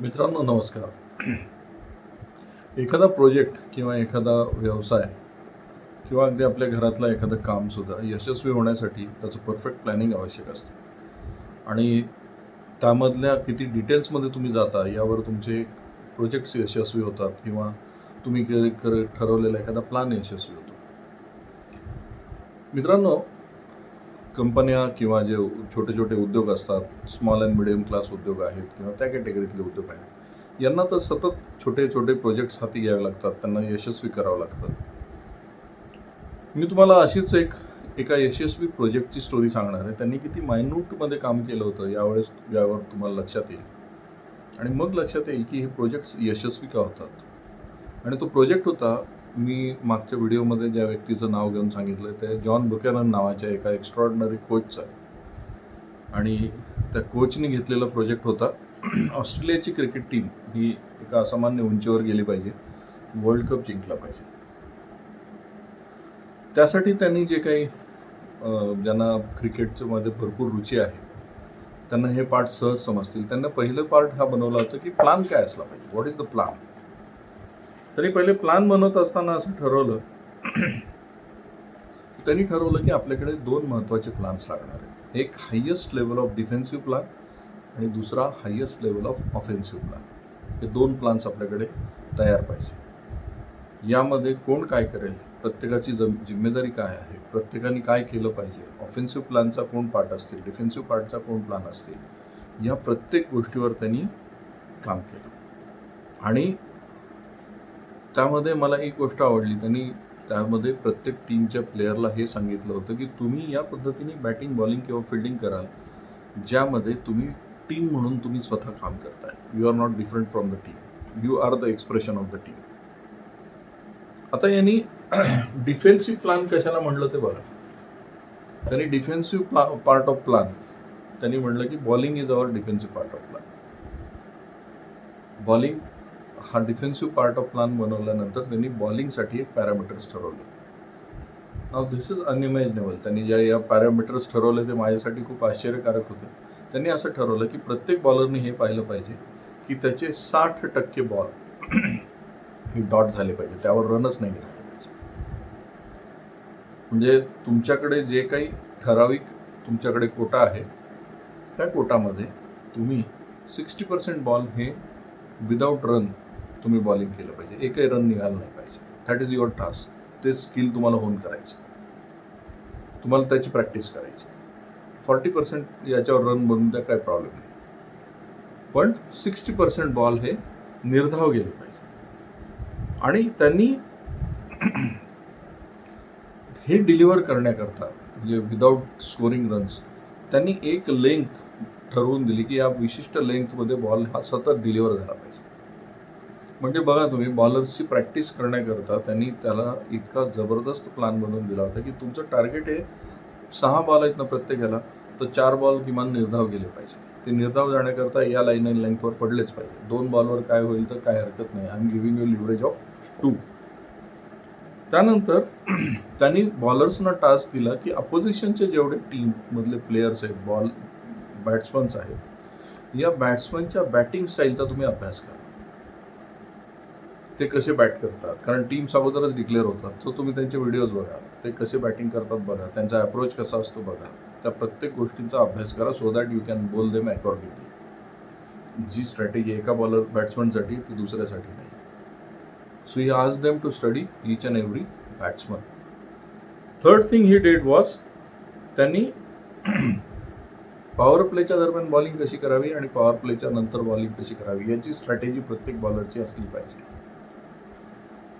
मित्रांनो नमस्कार. एखादा प्रोजेक्ट किंवा एखादा व्यवसाय किंवा अगदी आपल्या घरातलं एखादं कामसुद्धा यशस्वी होण्यासाठी त्याचं परफेक्ट प्लॅनिंग आवश्यक असतं. आणि त्यामधल्या किती डिटेल्समध्ये तुम्ही जाता यावर तुमचे प्रोजेक्ट्स यशस्वी होतात किंवा तुम्ही कर ठरवलेला एखादा प्लॅन यशस्वी होतो. मित्रांनो कंपन्या किंवा जे छोटे छोटे उद्योग असतात स्मॉल अँड मिडियम क्लास उद्योग आहेत किंवा त्या कॅटेगरीतले उद्योग आहेत यांना तर सतत छोटे छोटे प्रोजेक्ट्स हाती घ्यावे लागतात त्यांना यशस्वी करावं लागतं. मी तुम्हाला अशीच एक एका यशस्वी प्रोजेक्टची स्टोरी सांगणार आहे. त्यांनी किती मायन्यूटमध्ये काम केलं होतं यावेळेस यावर तुम्हाला लक्षात येईल. आणि मग लक्षात येईल की हे प्रोजेक्ट्स यशस्वी का होतात. आणि तो प्रोजेक्ट होता मी मागच्या व्हिडिओमध्ये ज्या व्यक्तीचं नाव घेऊन सांगितलं ते जॉन बुकॅनन नावाच्या एका एक्स्ट्रॉर्डनरी कोचचा आणि त्या कोचने घेतलेला प्रोजेक्ट होता. ऑस्ट्रेलियाची क्रिकेट टीम ही एका असामान्य उंचीवर गेली पाहिजे. वर्ल्ड कप जिंकला पाहिजे. त्यासाठी त्यांनी जे काही ज्यांना क्रिकेटचं मध्ये भरपूर रुची आहे त्यांना हे पार्ट सहज समजतील. त्यांना पहिलं पार्ट हा बनवला होता की प्लान काय असला पाहिजे. व्हॉट इज द प्लान त्यांनी पहिले प्लान बनवत असताना असं ठरवलं. त्यांनी ठरवलं की आपल्याकडे दोन महत्त्वाचे प्लान्स लागणार आहेत. एक highest level of defensive plan आणि दुसरा highest level of offensive plan हे दोन प्लान्स आपल्याकडे तयार पाहिजे. यामध्ये कोण काय करेल? प्रत्येकाची जम जिम्मेदारी काय आहे? प्रत्येकाने काय केलं पाहिजे? ऑफेन्सिव्ह प्लानचा कोण पार्ट असतील? डिफेन्सिव्ह पार्टचा कोण प्लान असतील? या प्रत्येक गोष्टीवर त्यांनी काम केलं. आणि त्यामध्ये मला एक गोष्ट आवडली. त्यांनी त्यामध्ये प्रत्येक टीमच्या प्लेअरला हे सांगितलं होतं की तुम्ही या पद्धतीने बॅटिंग बॉलिंग किंवा फिल्डिंग कराल ज्यामध्ये तुम्ही टीम म्हणून तुम्ही स्वतः काम करताय. You are not different from the team you are the expression of the team आता यांनी डिफेन्सिव्ह प्लान कशाला म्हणलं ते बघा. त्यांनी डिफेन्सिव्ह प्ला पार्ट ऑफ प्लान त्यांनी म्हणलं की bowling is our defensive part of plan bowling हा डिफेन्सिव्ह पार्ट ऑफ प्लान बनवल्यानंतर त्यांनी बॉलिंगसाठी एक पॅरामीटर्स ठरवले. नाव दिस इज अनइमॅजिनेबल त्यांनी ज्या या पॅरामीटर्स ठरवले ते माझ्यासाठी खूप आश्चर्यकारक होते. त्यांनी असं ठरवलं की प्रत्येक बॉलरने हे पाहिलं पाहिजे की त्याचे साठ टक्के बॉल हे डॉट झाले पाहिजे. त्यावर रनच नाही निघाले पाहिजे. म्हणजे तुमच्याकडे जे काही ठराविक तुमच्याकडे कोटा आहे त्या कोटामध्ये तुम्ही सिक्स्टी पर्सेंट बॉल हे विदाऊट रन तुम्ही बॉलिंग केलं पाहिजे. एकही रन निघालं नाही पाहिजे. दॅट इज युअर टास्क ते स्किल तुम्हाला होऊन करायचं. तुम्हाला त्याची प्रॅक्टिस करायची. फॉर्टी पर्सेंट याच्यावर रन बनून त्या काय प्रॉब्लेम नाही. पण सिक्स्टी पर्सेंट बॉल हे निर्धाव गेले पाहिजे. आणि त्यांनी हे डिलिव्हर करण्याकरता म्हणजे विदाऊट स्कोरिंग रन्स त्यांनी एक लेंथ ठरवून दिली की या विशिष्ट लेंथमध्ये बॉल हा सतत डिलिव्हर झाला पाहिजे. म्हणजे बघा तुम्ही बॉलर्सची प्रॅक्टिस करण्याकरता त्यांनी त्याला इतका जबरदस्त प्लॅन बनवून दिला होता की तुमचं टार्गेट हे सहा बॉल आहेत ना प्रत्येकाला तर चार बॉल किमान निर्धाव गेले पाहिजे. ते निर्धाव जाण्याकरता या लाईन अँड लेंथवर पडलेच पाहिजे. दोन बॉलवर काय होईल तर काय हरकत नाही. I am giving you leverage of two त्यानंतर त्यांनी बॉलर्सना टास्क दिला की अपोजिशनचे जेवढे टीममधले प्लेयर्स आहेत बॉल बॅट्समन्स आहेत या बॅट्समनच्या बॅटिंग स्टाईलचा तुम्ही अभ्यास करा. ते कसे बॅट करतात? कारण टीम्स अगोदरच डिक्लेअर होतात. तो तुम्ही त्यांचे व्हिडिओज बघा. ते कसे बॅटिंग करतात बघा. त्यांचा अप्रोच कसा असतो बघा. त्या प्रत्येक गोष्टींचा अभ्यास करा so that you can bowl them accordingly G strategy एका बॉलर बॅट्समनसाठी ती दुसऱ्यासाठी नाही. सो ही आज them to study each and every batsman third thing he did was त्यांनी पॉवर प्लेच्या दरम्यान बॉलिंग कशी करावी आणि पॉवर प्लेच्या नंतर बॉलिंग कशी करावी? याची स्ट्रॅटेजी प्रत्येक बॉलरची असली पाहिजे.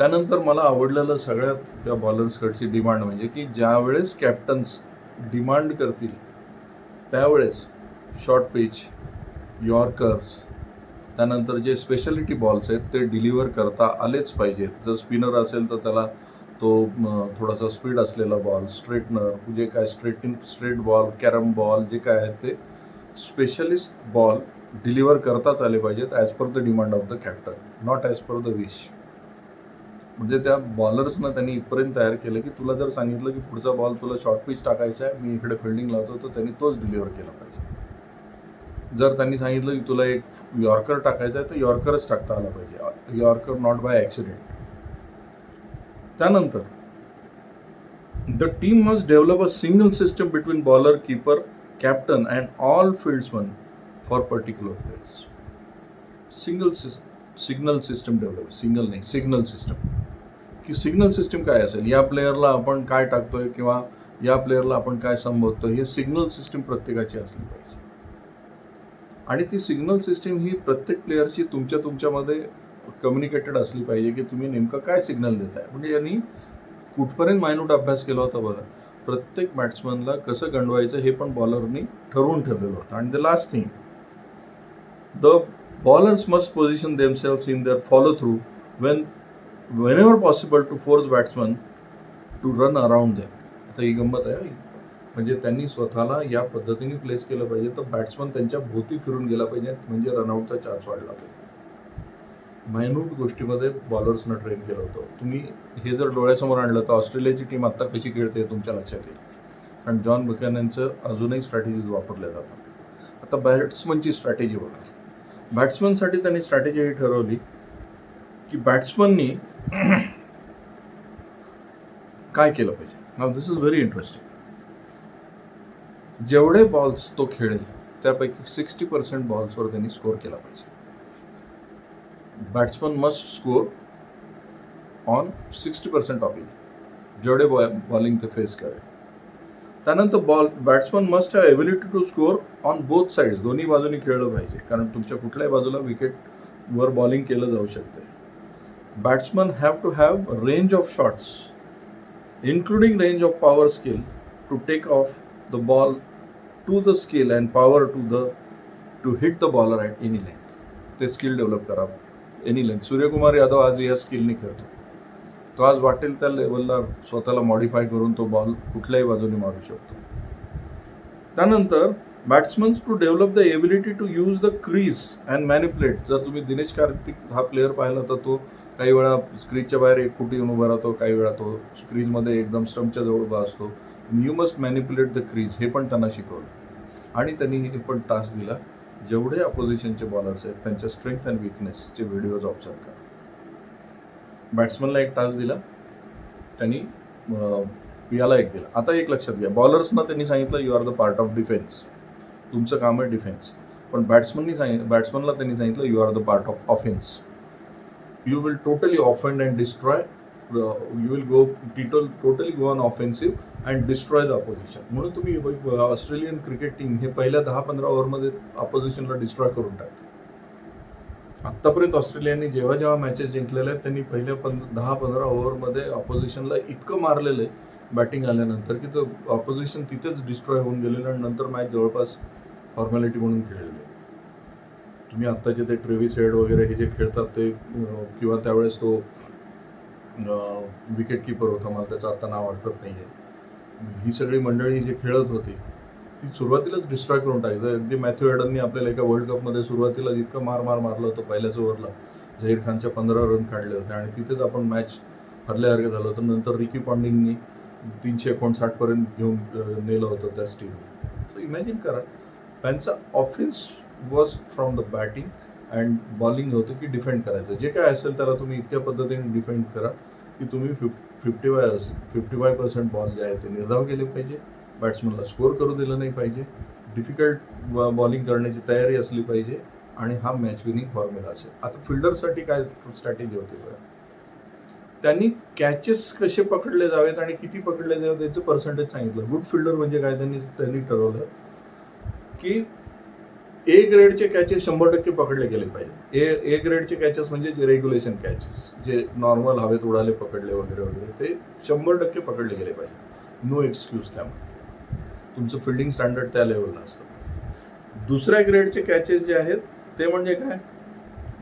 त्यानंतर मला आवडलेलं सगळ्यात त्या बॉलर्सकडची डिमांड म्हणजे की ज्यावेळेस कॅप्टन्स डिमांड करतील त्यावेळेस शॉर्ट पिच यॉर्कर्स त्यानंतर जे स्पेशालिटी बॉल्स आहेत ते डिलिव्हर करता आलेच पाहिजेत जर स्पिनर असेल तर त्याला तो थोडासा स्पीड असलेला बॉल स्ट्रेटनर जे काय straightening straight ball carrom ball जे काय आहेत ते स्पेशलिस्ट बॉल डिलिव्हर करताच आले पाहिजेत as per the demand of the captain not as per the wish म्हणजे त्या बॉलर्सनं त्यांनी इथपर्यंत तयार केलं की तुला जर सांगितलं की पुढचा बॉल तुला शॉर्ट पिच टाकायचा आहे मी इकडे फिल्डिंग लावतो तर त्यांनी तोच डिलिव्हर केला पाहिजे. जर त्यांनी सांगितलं की तुला एक यॉर्कर टाकायचा आहे तर यॉर्करच टाकता आला पाहिजे. यॉर्कर नॉट बाय ॲक्सिडेंट त्यानंतर the team must develop a single system between bowler keeper captain and all fieldsmen for particular players single signal system develop signal नाही सिग्नल सिस्टम. की सिग्नल सिस्टम काय असेल? या प्लेयरला आपण काय टाकतोय किंवा या प्लेयरला आपण काय संबोधतो हे सिग्नल सिस्टम प्रत्येकाची असली पाहिजे. आणि ती सिग्नल सिस्टीम ही प्रत्येक प्लेयरची तुमच्या तुमच्यामध्ये कम्युनिकेटेड असली पाहिजे की तुम्ही नेमकं काय सिग्नल देताय. म्हणजे यांनी कुठपर्यंत मायनूट अभ्यास केला होता बघा. प्रत्येक बॅट्समनला कसं गंडवायचं हे पण बॉलरनी ठरवून ठेवलेलं होतं. आणि the last thing the bowlers must position themselves in their follow through when when possible possible to force batsman to run them. आता ही गंमत आहे म्हणजे त्यांनी स्वतःला या पद्धतीने प्लेस केलं पाहिजे. तर बॅट्समन त्यांच्या भोवती फिरून गेला पाहिजे म्हणजे रनआउटचा चान्स वाढला पाहिजे. मायन्यूट गोष्टीमध्ये बॉलर्सनं ट्रेन केलं होतं. तुम्ही हे जर डोळ्यासमोर आणलं तर ऑस्ट्रेलियाची टीम आत्ता कशी खेळते तुमच्या लक्षात येईल. कारण जॉन बुकॅननचं अजूनही स्ट्रॅटेजीज वापरल्या जातात. आता बॅट्समनची स्ट्रॅटेजी बघा. बॅट्समनसाठी त्यांनी स्ट्रॅटेजी ठरवली की बॅट्समननी काय केलं पाहिजे? नाव दिस इज व्हेरी इंटरेस्टिंग जेवढे बॉल्स तो खेळेल त्यापैकी सिक्स्टी पर्सेंट बॉल्सवर त्यांनी स्कोअर केला पाहिजे. Batsman must score on sixty percent of it जेवढे बॉ बॉलिंग ते फेस करेल. त्यानंतर ball batsman must have ability to score on both sides दोन्ही बाजूनी खेळलं पाहिजे. कारण तुमच्या कुठल्याही बाजूला विकेटवर बॉलिंग केलं जाऊ शकते batsman have to have range of shots including range of power skill to take off the ball to the skill and power to the to hit the bowler at any length ते skill develop करा any length Suryakumar Yadav आज या स्किलने खेळतो. तो आज वाटेल त्या लेवलला स्वतःला मॉडीफाय करून तो बॉल कुठल्याही बाजूने मारू शकतो. त्यानंतर batsmen to develop the ability to use the crease and manipulate जर तुम्ही दिनेश कार्तिक हा प्लेअर पाहिला तर तो काही वेळा क्रीजच्या बाहेर एक फुट येऊन उभा राहतो काही वेळा तो क्रीजमध्ये एकदम स्टम्पच्या जवळ उभा असतो. You must manipulate the crease हे पण त्यांना शिकवलं. आणि त्यांनी हे पण टास्क दिला. जेवढे अपोजिशनचे बॉलर्स आहेत त्यांच्या स्ट्रेंथ अँड विकनेसचे व्हिडिओज ऑब्झर्व करा. बॅट्समनला एक टास्क दिला. त्यांनी याला एक दिला. आता एक लक्षात घ्या बॉलर्सना त्यांनी सांगितलं you are the part of defence तुमचं काम आहे डिफेन्स पण बॅट्समननी सांगितलं बॅट्समनला त्यांनी सांगितलं you are the part of offence you will totally offend and destroy you will go टिटल totally go on offensive and destroy the the म्हणून तुम्ही ऑस्ट्रेलियन क्रिकेट टीम हे पहिल्या दहा पंधरा ओव्हरमध्ये ऑपोजिशनला डिस्ट्रॉय करून टाकतात आत्तापर्यंत ऑस्ट्रेलियाने जेव्हा जेव्हा मॅचेस जिंकलेल्या आहेत त्यांनी पहिल्या पं दहा पंधरा ओव्हरमध्ये ऑपोजिशनला इतकं मारलेलं आहे बॅटिंग आल्यानंतर की तो ऑपोजिशन तिथेच डिस्ट्रॉय होऊन गेलेलं आणि नंतर मॅच जवळपास फॉर्मॅलिटी म्हणून खेळलेली तुम्ही आत्ताचे ते ट्रेव्हिस हेड वगैरे हे जे खेळतात ते किंवा त्यावेळेस तो विकेट किपर होता मला त्याचं आत्ता नाव आठवत नाही आहे ही सगळी मंडळी जे खेळत होती ती सुरुवातीलाच डिस्ट्रॉय करून टाकली. अगदी मॅथ्यू एडननी आपल्याला एका वर्ल्ड कपमध्ये सुरुवातीला जितकं मार मार मारलं होतं पहिल्याच ओव्हरला झहीर खानच्या पंधरा रन काढले होते. आणि तिथेच आपण मॅच हरल्यासारखं झालं होतं. नंतर रिकी पॉन्डिंगनी तीनशे एकोणसाठपर्यंत घेऊन नेलं होतं त्या स्टीम सो इमॅजिन करा त्यांचा office was from the batting and bowling होतं की डिफेंड करायचं. जे काय असेल त्याला तुम्ही इतक्या पद्धतीने डिफेंड करा की तुम्ही फिफ फिफ्टी वाय फिफ्टी फाय पर्सेंट बॉल जे आहे ते निर्धाव केले पाहिजे. बॅट्समनला स्कोअर करू दिलं नाही पाहिजे. डिफिकल्ट बॉलिंग करण्याची तयारी असली पाहिजे आणि हा मॅच विनिंग फॉर्म्युला असेल. आता फिल्डरसाठी काय स्ट्रॅटेजी होती बघा त्यांनी कॅचेस कसे पकडले जावेत आणि किती पकडले जावेत याचं पर्सेंटेज सांगितलं. गुड फिल्डर म्हणजे काय त्यांनी त्यांनी ठरवलं की ए ग्रेडचे कॅचेस शंभर टक्के पकडले गेले पाहिजे. ए ए ग्रेडचे कॅचेस म्हणजे जे रेग्युलेशन कॅचेस जे नॉर्मल हवेत उडाले पकडले वगैरे वगैरे ते शंभर टक्के पकडले गेले पाहिजे. नो एक्सक्यूज त्यामध्ये. तुमचं फिल्डिंग स्टँडर्ड त्या लेवलला असतं. दुसऱ्या ग्रेडचे कॅचेस जे आहेत ते म्हणजे काय?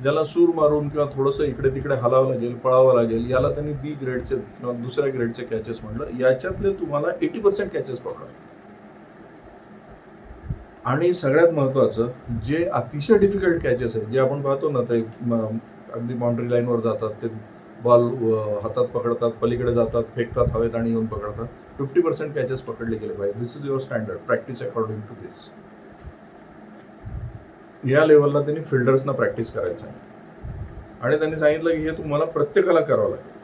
ज्याला सूर मारून किंवा थोडंसं इकडे तिकडे हलावं लागेल पळावं लागेल याला त्यांनी बी ग्रेडचे किंवा दुसऱ्या ग्रेडचे कॅचेस म्हणलं याच्यातले तुम्हाला एटी पर्सेंट कॅचेस पकडा आणि सगळ्यात महत्त्वाचं जे अतिशय डिफिकल्ट कॅचेस आहेत जे आपण पाहतो ना ते अगदी बाउंड्री लाईनवर जातात ते बॉल हातात पकडतात पलीकडे जातात फेकतात हवेत आणि येऊन पकडतात. फिफ्टी पर्सेंट कॅचेस पकडले गेले पाहिजे. This is your standard practice according to this या लेवलला त्यांनी फिल्डर्सना प्रॅक्टिस करायला सांगितलं. आणि त्यांनी सांगितलं की हे तुम्हाला प्रत्येकाला करावं लागेल.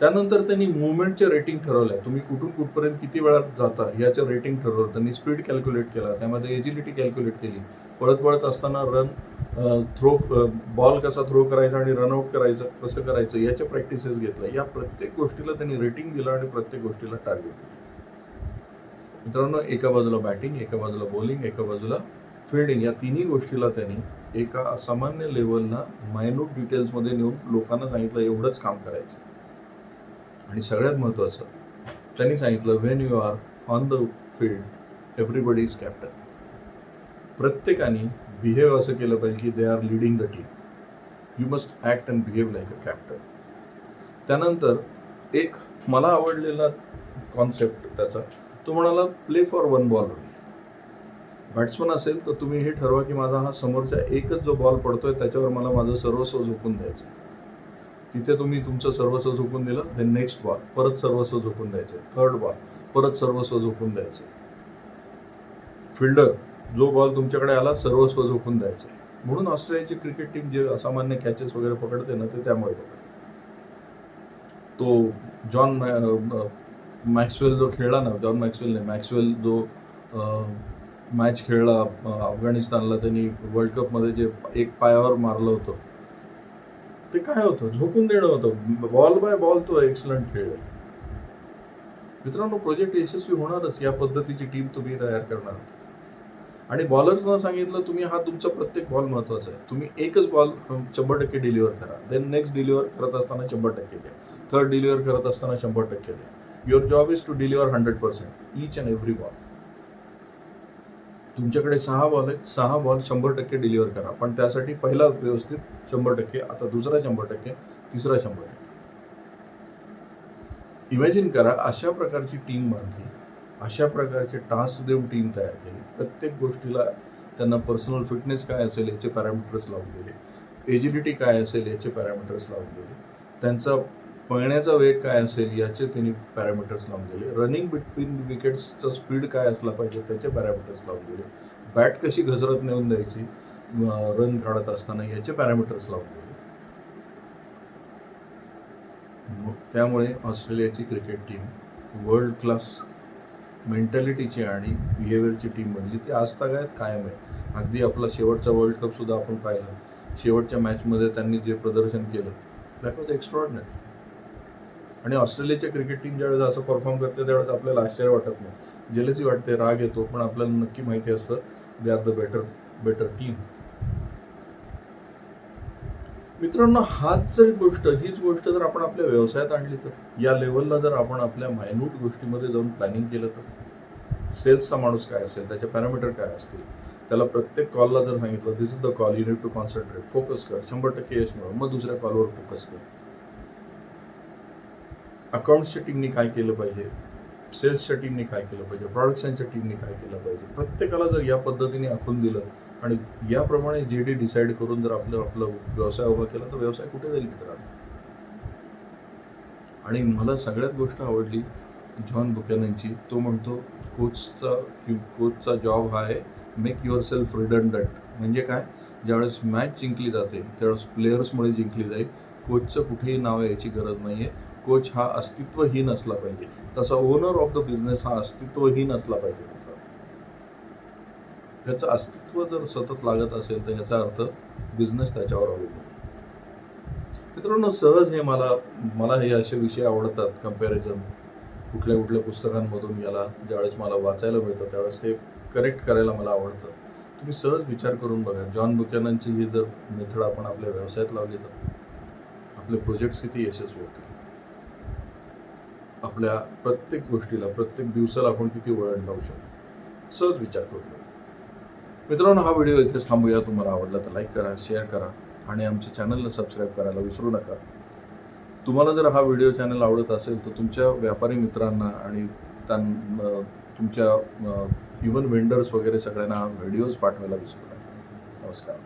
त्यानंतर त्यांनी मुवमेंटचे रेटिंग ठरवलं तुम्ही कुठून कुठपर्यंत किती वेळा जाता याचं रेटिंग ठरवलं. त्यांनी स्पीड कॅल्क्युलेट केला. त्यामध्ये एजिलिटी कॅल्क्युलेट केली. पळत पळत असताना रन थ्रो बॉल कसा थ्रो करायचा आणि रनआउट करायचं कसं करायचं याच्या प्रॅक्टिसेस घेतल्या. या प्रत्येक गोष्टीला त्यांनी रेटिंग दिलं आणि प्रत्येक गोष्टीला टार्गेट दिलं. मित्रांनो एका बाजूला बॅटिंग एका बाजूला बॉलिंग एका बाजूला फिल्डिंग या तिन्ही गोष्टीला त्यांनी एका असामान्य लेवलला मायन्यूट डिटेल्समध्ये नेऊन लोकांना सांगितलं एवढंच काम करायचं. आणि सगळ्यात महत्त्वाचं त्यांनी सांगितलं when you are on the field everybody is captain प्रत्येकाने बिहेव असं केलं पाहिजे की they are leading the team you must act and behave like a captain त्यानंतर एक मला आवडलेला कॉन्सेप्ट त्याचा तो म्हणाला play for one ball only batsman असेल तर तुम्ही हे ठरवा की माझा हा समोरचा एकच जो बॉल पडतोय त्याच्यावर मला माझं सर्वस्व झोपून द्यायचं तिथे तुम्ही तुमचं सर्वस्व झोपून दिलं देन नेक्स्ट बॉल परत सर्वस्व झोपून द्यायचे. थर्ड बॉल परत सर्वस्व झोपून द्यायचे. फिल्डर जो बॉल तुमच्याकडे आला सर्वस्व झोपून द्यायचे. म्हणून ऑस्ट्रेलियाची क्रिकेट टीम जे असामान्य कॅचेस वगैरे पकडते ना ते त्यामुळे पकडते. तो जॉन मॅक्सवेल जो खेळला ना जॉन मॅक्सवेलने मॅक्सवेल जो मॅच खेळला अफगाणिस्तानला त्यांनी वर्ल्ड कपमध्ये जे एक पायावर मारलं होतं ते काय होतं? झोकून देणं होतं. बॉल बाय बॉल तो एक्सलंट खेळ आहे. मित्रांनो प्रोजेक्ट यशस्वी होणारच. या पद्धतीची टीम तुम्ही तयार करणार. आणि बॉलर्सना सांगितलं तुम्ही हा तुमचा प्रत्येक बॉल महत्त्वाचा आहे. तुम्ही एकच बॉल शंभर टक्के डिलिव्हर करा. देन नेक्स्ट डिलिव्हर करत असताना शंभर टक्के द्या. थर्ड डिलिव्हर करत असताना शंभर टक्के द्या. Your job is to deliver hundred percent each and every ball तुमच्याकडे सहा बॉल आहेत सहा बॉल शंभर टक्के डिलिव्हर करा. पण त्यासाठी पहिला व्यवस्थित शंभर टक्के आता दुसरा शंभर टक्के तिसरा शंभर टक्के. इमॅजिन करा अशा प्रकारची टीम बांधली अशा प्रकारचे टास्क देऊन टीम तयार केली. प्रत्येक गोष्टीला त्यांना पर्सनल फिटनेस काय असेल याचे पॅरामीटर्स लावून दिले. एजिलिटी काय असेल याचे पॅरामीटर्स लावून दिले. त्यांचा पळण्याचा वेग काय असेल याचे त्यांनी पॅरामीटर्स लावून दिले. रनिंग बिटवीन विकेट्सचा स्पीड काय असला पाहिजे त्याचे पॅरामीटर्स लावून दिले. बॅट कशी घसरत नेऊन द्यायची रन काढत असताना याचे पॅरामीटर्स लावून दिले. मग त्यामुळे ऑस्ट्रेलियाची क्रिकेट टीम वर्ल्ड क्लास मेंटॅलिटीची आणि बिहेवियरची टीम बनली. ती आजतागायत कायम आहे अगदी आपला शेवटचा वर्ल्ड कपसुद्धा आपण पाहिला. शेवटच्या मॅचमध्ये त्यांनी जे प्रदर्शन केलं दॅट वॉज एक्स्ट्रॉर्डनरी आणि ऑस्ट्रेलियाच्या क्रिकेट टीम ज्यावेळेस असं परफॉर्म करते त्यावेळेस आपल्याला आश्चर्य वाटत नाही. जेलसी वाटते राग येतो पण आपल्याला नक्की माहिती असतं they are the better better team मित्रांनो हाच जर गोष्ट हीच गोष्ट जर आपण आपल्या व्यवसायात आणली तर या लेवलला जर आपण आपल्या मायन्यूट गोष्टीमध्ये जाऊन प्लॅनिंग केलं तर सेल्सचा माणूस काय असेल त्याचे पॅरामीटर काय असतील? त्याला प्रत्येक कॉलला जर सांगितलं this is the call you need to concentrate focus कर. शंभर टक्के यश मिळव मग दुसऱ्या कॉलवर फोकस कर. अकाउंट्सच्या टीमने काय केलं पाहिजे? सेल्सच्या टीमने काय केलं पाहिजे? प्रॉडक्शनच्या टीमने काय केलं पाहिजे? प्रत्येकाला जर या पद्धतीने आखून दिलं आणि याप्रमाणे जे डी डिसाईड करून जर आपलं आपलं व्यवसाय उभा केला तर व्यवसाय कुठे जाईल मित्रांनो? आणि मला सगळ्यात गोष्ट आवडली जॉन बुकॅननची. तो म्हणतो कोचचा कोचचा जॉब हा आहे मेक युअर सेल्फ रिडंडंट म्हणजे काय? ज्यावेळेस मॅच जिंकली जाते त्यावेळेस प्लेयर्समुळे जिंकली जाईल. कोचचं कुठेही नाव यायची गरज नाही आहे कोच हा अस्तित्वहीन असला पाहिजे. तसा ओनर ऑफ द बिझनेस हा अस्तित्वहीन असला पाहिजे. त्याचं अस्तित्व जर सतत लागत असेल तर याचा अर्थ बिझनेस त्याच्यावर अवलंबून मित्रांनो सहज हे मला मला हे असे विषय आवडतात कंपॅरिझन कुठल्या कुठल्या पुस्तकांमधून याला ज्यावेळेस मला वाचायला मिळतं त्यावेळेस हे करेक्ट करायला मला आवडतं. तुम्ही सहज विचार करून बघा. जॉन बुकॅननची ही जर मेथड आपण आपल्या व्यवसायात लावली तर आपले प्रोजेक्ट्स किती यशस्वी होतील? आपल्या प्रत्येक गोष्टीला प्रत्येक दिवसाला आपण किती वळण लावू शकतो? सहज विचार करतो मित्रांनो हा व्हिडिओ इथेच थांबूया. तुम्हाला आवडला तर लाईक करा शेअर करा आणि आमच्या चॅनलला सबस्क्राईब करायला विसरू नका. तुम्हाला जर हा व्हिडिओ चॅनल आवडत असेल तर तुमच्या व्यापारी मित्रांना आणि त्यां तुमच्या इव्हन वेंडर्स वगैरे सगळ्यांना हा व्हिडिओज पाठवायला विसरू नका. नमस्कार.